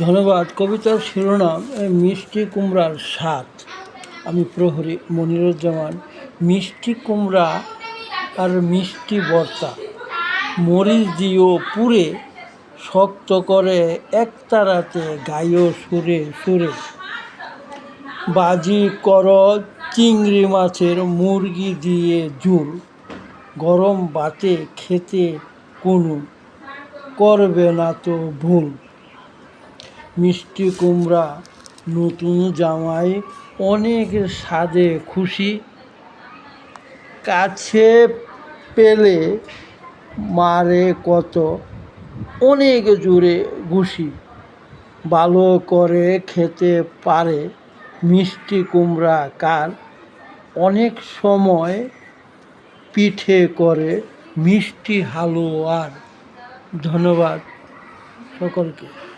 ধন্যবাদ। কবিতার শিরোনাম মিষ্টি কুমড়ার স্বাদ। আমি প্রহরী মনিরুজ্জামান, মিষ্টি কুমড়া আর মিষ্টি বর্তা। মরিচ দিও পুরে শক্ত করে একতারাতে গাইও সুরে সুরে। বাজি কর চিংড়ি মাছের মুরগি দিয়ে ঝুল, গরম বাতে খেতে কোনো করবে না তো ভুল। মিষ্টি কুমড়া, নতুন জামাই, অনেক স্বাদে খুশি। কাছে পেলে মারে কত, অনেক জোরে ঘুষি। ভালো করে খেতে পারে মিষ্টি কুমড়া কার? অনেক সময় পিঠে করে মিষ্টি হালুয়ার। ধন্যবাদ সকলকে।